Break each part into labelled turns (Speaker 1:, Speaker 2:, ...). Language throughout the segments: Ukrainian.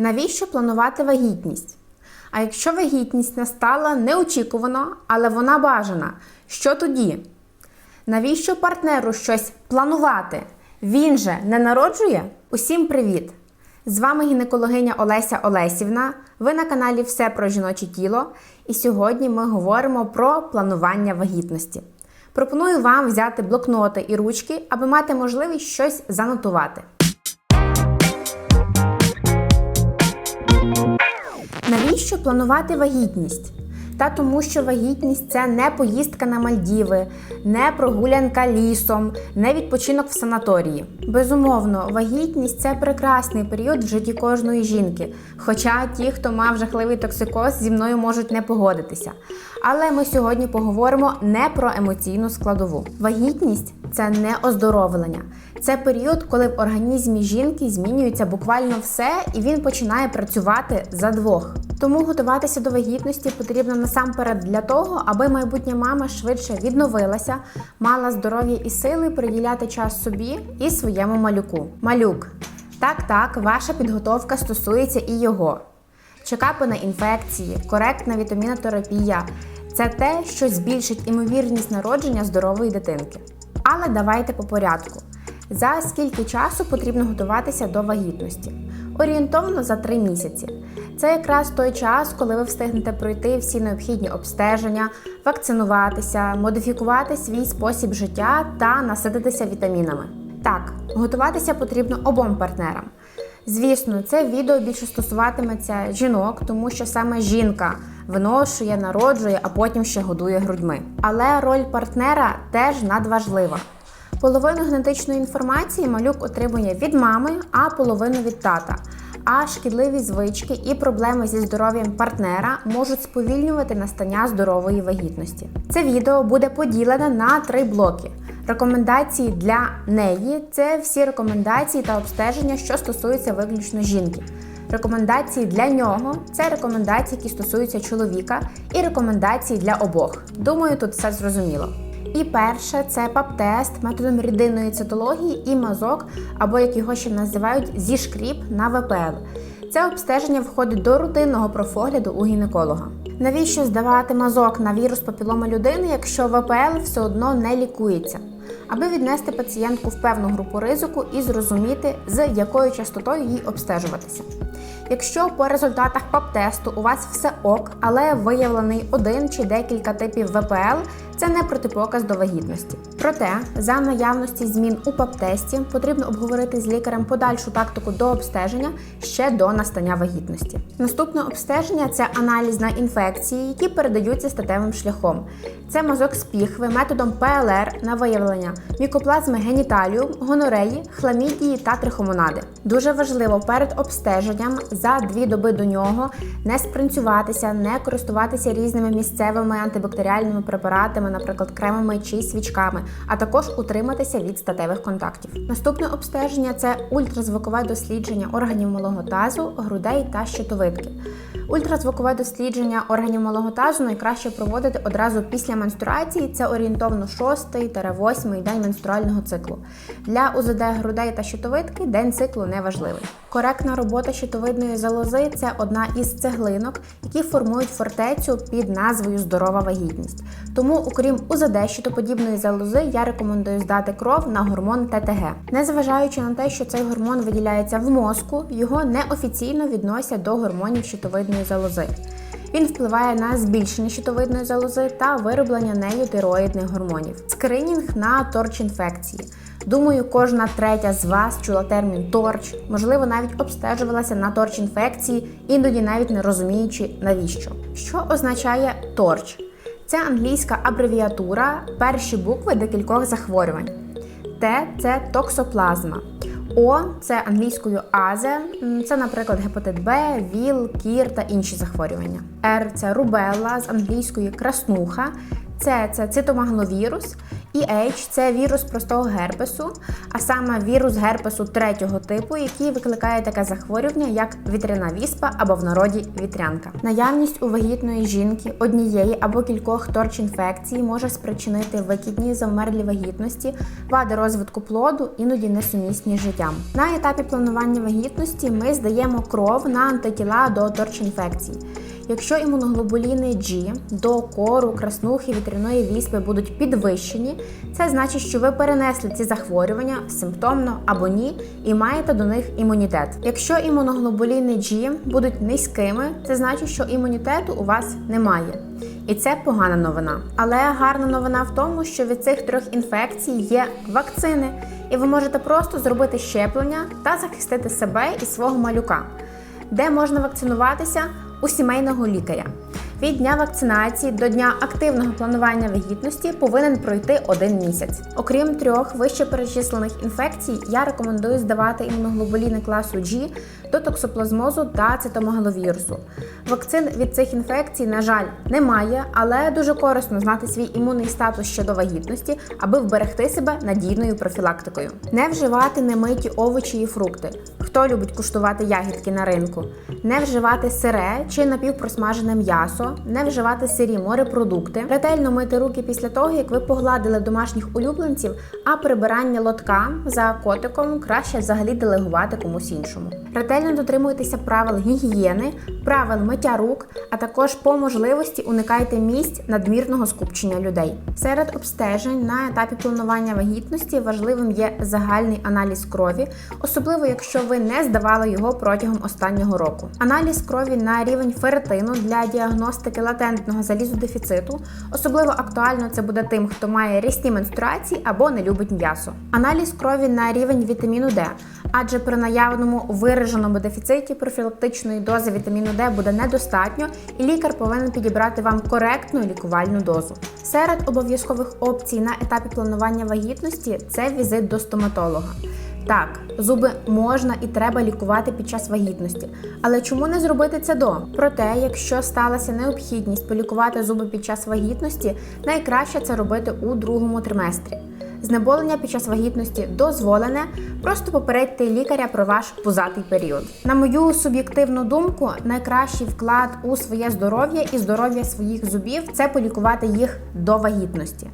Speaker 1: Навіщо планувати вагітність? А якщо вагітність настала неочікувано, але вона бажана, що тоді? Навіщо партнеру щось планувати? Він же не народжує? Усім привіт! З вами гінекологиня Олеся Олесівна. Ви на каналі Все про жіноче тіло. І сьогодні ми говоримо про планування вагітності. Пропоную вам взяти блокноти і ручки, аби мати можливість щось занотувати. Навіщо планувати вагітність? Та тому, що вагітність це не поїздка на Мальдіви, не прогулянка лісом, не відпочинок в санаторії. Безумовно, вагітність це прекрасний період в житті кожної жінки. Хоча ті, хто мав жахливий токсикоз, зі мною можуть не погодитися. Але ми сьогодні поговоримо не про емоційну складову. Вагітність це не оздоровлення. Це період, коли в організмі жінки змінюється буквально все, і він починає працювати за двох. Тому готуватися до вагітності потрібно насамперед для того, аби майбутня мама швидше відновилася, мала здоров'я і сили приділяти час собі і своєму малюку. Малюк. Так, так, ваша підготовка стосується і його. Чекапи на інфекції, коректна вітамінотерапія це те, що збільшить імовірність народження здорової дитинки. Але давайте по порядку. За скільки часу потрібно готуватися до вагітності? Орієнтовно за 3 місяці. Це якраз той час, коли ви встигнете пройти всі необхідні обстеження, вакцинуватися, модифікувати свій спосіб життя та насититися вітамінами. Так, готуватися потрібно обом партнерам. Звісно, це відео більше стосуватиметься жінок, тому що саме жінка виношує, народжує, а потім ще годує грудьми. Але роль партнера теж надважлива. Половину генетичної інформації малюк отримує від мами, а половину від тата. А шкідливі звички і проблеми зі здоров'ям партнера можуть сповільнювати настання здорової вагітності. Це відео буде поділене на три блоки. Рекомендації для неї це всі рекомендації та обстеження, що стосуються виключно жінки. Рекомендації для нього це рекомендації, які стосуються чоловіка, і рекомендації для обох. Думаю, тут все зрозуміло. І перше це ПАП-тест методом рідинної цитології і мазок, або як його ще називають зішкріп на ВПЛ. Це обстеження входить до рутинного профогляду у гінеколога. Навіщо здавати мазок на вірус папіломи людини, якщо ВПЛ все одно не лікується? Аби віднести пацієнтку в певну групу ризику і зрозуміти, з якою частотою їй обстежуватися. Якщо по результатах ПАП-тесту у вас все ок, але виявлений один чи декілька типів ВПЛ, це не протипоказ до вагітності. Проте, за наявності змін у ПАП-тесті потрібно обговорити з лікарем подальшу тактику до обстеження ще до настання вагітності. Наступне обстеження це аналіз на інфекції, які передаються статевим шляхом. Це мазок з піхви методом ПЛР на виявлення мікоплазми геніталію, гонореї, хламідії та трихомонади. Дуже важливо перед обстеженням за дві доби до нього не спринцюватися, не користуватися різними місцевими антибактеріальними препаратами, наприклад, кремами чи свічками, а також утриматися від статевих контактів. Наступне обстеження це ультразвукове дослідження органів малого тазу, грудей та щитовидки. Ультразвукове дослідження органів малого тазу найкраще проводити одразу після менструації. Це орієнтовно 6-8 день менструального циклу. Для УЗД грудей та щитовидки день циклу не важливий. Коректна робота щитовидної залози це одна із цеглинок, які формують фортецю під назвою Здорова вагітність. Тому, окрім УЗД щитоподібної залози, я рекомендую здати кров на гормон ТТГ. Незважаючи на те, що цей гормон виділяється в мозку, його неофіційно відносять до гормонів щитовидної залози. Він впливає на збільшення щитовидної залози та вироблення нею тироїдних гормонів. Скринінг на торч-інфекції. Думаю, кожна третя з вас чула термін торч, можливо, навіть обстежувалася на торч-інфекції, іноді навіть не розуміючи навіщо. Що означає торч? Це англійська абревіатура, перші букви декількох захворювань. Т це токсоплазма. О це англійською азе, це, наприклад, гепатит Б, ВІЛ, кір та інші захворювання. Р це рубелла з англійської краснуха. Це це цитомагловірус, EH – це вірус простого герпесу, а саме вірус герпесу третього типу, який викликає таке захворювання, як вітряна віспа або в народі вітрянка. Наявність у вагітної жінки однієї або кількох торч-інфекцій може спричинити викидні завмерлі вагітності, вади розвитку плоду, іноді несумісні з життям. На етапі планування вагітності ми здаємо кров на антитіла до торч-інфекцій. Якщо імуноглобуліни G до кору, краснухи, вітряної віспи будуть підвищені, це значить, що ви перенесли ці захворювання симптомно або ні, і маєте до них імунітет. Якщо імуноглобуліни G будуть низькими, це значить, що імунітету у вас немає. І це погана новина. Але гарна новина в тому, що від цих трьох інфекцій є вакцини, і ви можете просто зробити щеплення та захистити себе і свого малюка. Де можна вакцинуватися? У сімейного лікаря. Від дня вакцинації до дня активного планування вагітності повинен пройти один місяць. Окрім трьох вище перечислених інфекцій, я рекомендую здавати імуноглобуліни класу G до токсоплазмозу та цитомегаловірусу. Вакцин від цих інфекцій, на жаль, немає, але дуже корисно знати свій імунний статус щодо вагітності, аби вберегти себе надійною профілактикою. Не вживати немиті овочі і фрукти. Хто любить куштувати ягідки на ринку, не вживати сире чи напівпросмажене м'ясо, не вживати сирі морепродукти, ретельно мити руки після того, як ви погладили домашніх улюбленців, а прибирання лотка за котиком краще взагалі делегувати комусь іншому. Ретельно дотримуйтеся правил гігієни, правил миття рук, а також по можливості уникайте місць надмірного скупчення людей. Серед обстежень на етапі планування вагітності важливим є загальний аналіз крові, особливо якщо ви не здавали його протягом останнього року. Аналіз крові на рівень ферритину для діагностики латентного залізодефіциту. Особливо актуально це буде тим, хто має різні менструації або не любить м'ясо. Аналіз крові на рівень вітаміну Д, адже при наявному вираженому дефіциті профілактичної дози вітаміну Д буде недостатньо, і лікар повинен підібрати вам коректну лікувальну дозу. Серед обов'язкових опцій на етапі планування вагітності це візит до стоматолога. Так, зуби можна і треба лікувати під час вагітності, але чому не зробити це до? Проте, якщо сталася необхідність полікувати зуби під час вагітності, найкраще це робити у другому триместрі. Знеболення під час вагітності дозволене, просто попередьте лікаря про ваш пузатий період. На мою суб'єктивну думку, найкращий вклад у своє здоров'я і здоров'я своїх зубів це полікувати їх до вагітності.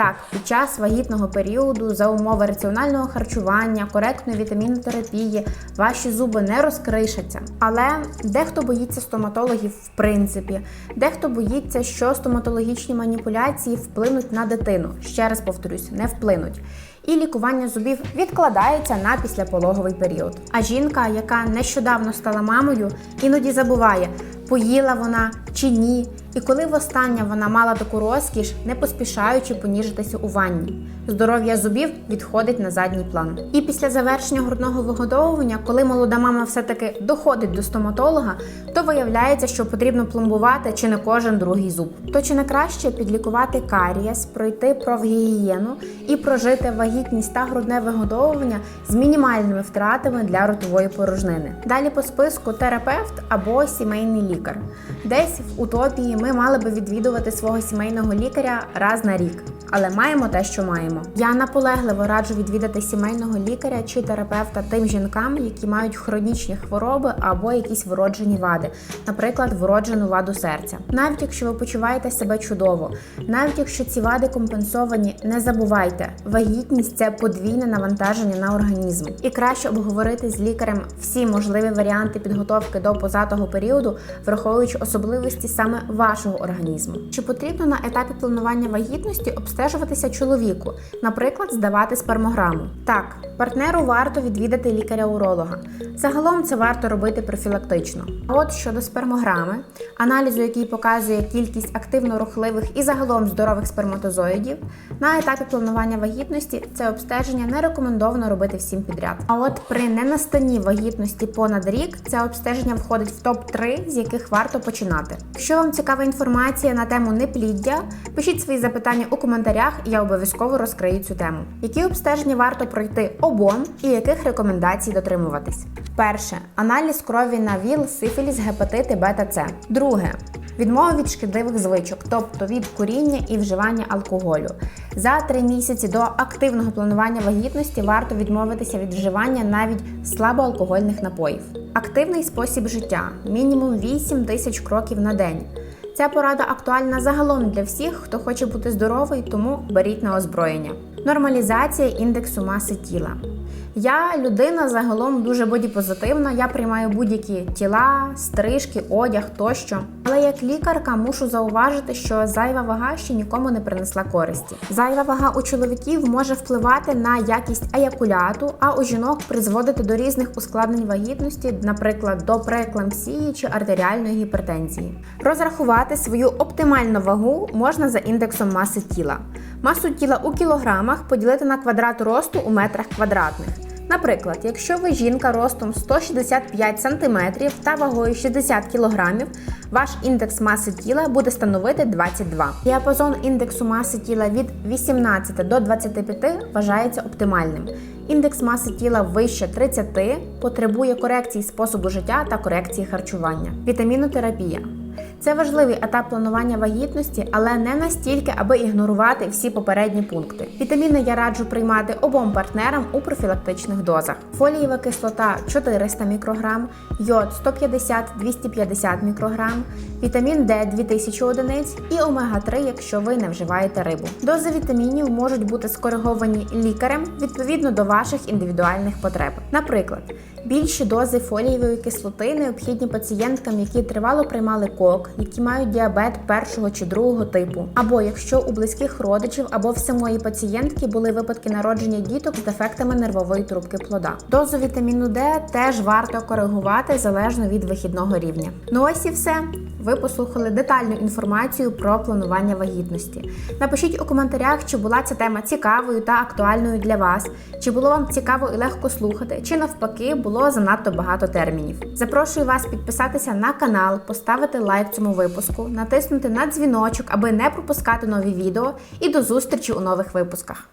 Speaker 1: Так, під час вагітного періоду за умови раціонального харчування, коректної вітамінотерапії ваші зуби не розкришаться. Але дехто боїться стоматологів в принципі, дехто боїться, що стоматологічні маніпуляції вплинуть на дитину. Ще раз повторюсь, не вплинуть. І лікування зубів відкладається на післяпологовий період. А жінка, яка нещодавно стала мамою, іноді забуває, поїла вона чи ні, і коли востаннє вона мала таку розкіш, не поспішаючи поніжитися у ванні. Здоров'я зубів відходить на задній план. І після завершення грудного вигодовування, коли молода мама все-таки доходить до стоматолога, то виявляється, що потрібно пломбувати чи не кожен другий зуб. То чи не краще підлікувати карієс, пройти профгігієну і прожити вагітність та грудне вигодовування з мінімальними втратами для ротової порожнини. Далі по списку терапевт або сімейний лікар. Десь в утопії ми мали би відвідувати свого сімейного лікаря раз на рік, але маємо те, що маємо. Я наполегливо раджу відвідати сімейного лікаря чи терапевта тим жінкам, які мають хронічні хвороби або якісь вроджені вади, наприклад, вроджену ваду серця. Навіть якщо ви почуваєте себе чудово, навіть якщо ці вади компенсовані, не забувайте, вагітність це подвійне навантаження на організм, і краще обговорити з лікарем всі можливі варіанти підготовки до позатого періоду, враховуючи особливості саме вашого організму. Чи потрібно на етапі планування вагітності обстежуватися чоловіку, наприклад, здавати спермограму? Так, партнеру варто відвідати лікаря-уролога. Загалом це варто робити профілактично. А от щодо спермограми, аналізу, який показує кількість активно рухливих і загалом здорових сперматозоїдів, на етапі планування вагітності це обстеження не рекомендовано робити всім підряд. А от при ненастанні вагітності понад рік це обстеження входить в топ 3 з яких варто починати. Якщо вам цікава інформація на тему непліддя, пишіть свої запитання у коментарях, і я обов'язково розкрию цю тему. Які обстеження варто пройти обом і яких рекомендацій дотримуватись? Перше аналіз крові на ВІЛ, сифіліс, гепатити, бета С. Друге відмова від шкідливих звичок, тобто від куріння і вживання алкоголю. За три місяці до активного планування вагітності варто відмовитися від вживання навіть слабоалкогольних напоїв. Активний спосіб життя мінімум 8 тисяч кроків на день. Ця порада актуальна загалом для всіх, хто хоче бути здоровий, тому беріть на озброєння. Нормалізація індексу маси тіла. Я людина загалом дуже бодіпозитивна. Я приймаю будь-які тіла, стрижки, одяг тощо. Але як лікарка мушу зауважити, що зайва вага ще нікому не принесла користі. Зайва вага у чоловіків може впливати на якість еякуляту, а у жінок призводити до різних ускладнень вагітності, наприклад, до прееклампсії чи артеріальної гіпертензії. Розрахувати свою оптимальну вагу можна за індексом маси тіла. Масу тіла у кілограмах поділити на квадрат росту у метрах квадратних. Наприклад, якщо ви жінка ростом 165 см та вагою 60 кг, ваш індекс маси тіла буде становити 22. Діапазон індексу маси тіла від 18 до 25 вважається оптимальним. Індекс маси тіла вище 30 потребує корекції способу життя та корекції харчування. Вітамінотерапія. Це важливий етап планування вагітності, але не настільки, аби ігнорувати всі попередні пункти. Вітаміни я раджу приймати обом партнерам у профілактичних дозах. Фолієва кислота 400 мікрограм, йод 150-250 мікрограм, вітамін Д 2000 одиниць і омега-3, якщо ви не вживаєте рибу. Дози вітамінів можуть бути скориговані лікарем відповідно до ваших індивідуальних потреб. Наприклад, більші дози фолієвої кислоти необхідні пацієнткам, які тривало приймали кок, які мають діабет першого чи другого типу, або якщо у близьких родичів або в самої пацієнтки були випадки народження діток з дефектами нервової трубки плода. Дозу вітаміну Д теж варто коригувати залежно від вихідного рівня. Ну ось і все. Ви послухали детальну інформацію про планування вагітності. Напишіть у коментарях, чи була ця тема цікавою та актуальною для вас, чи було вам цікаво і легко слухати, чи навпаки було занадто багато термінів. Запрошую вас підписатися на канал, поставити лайк цьому випуску, натиснути на дзвіночок, аби не пропускати нові відео. І до зустрічі у нових випусках.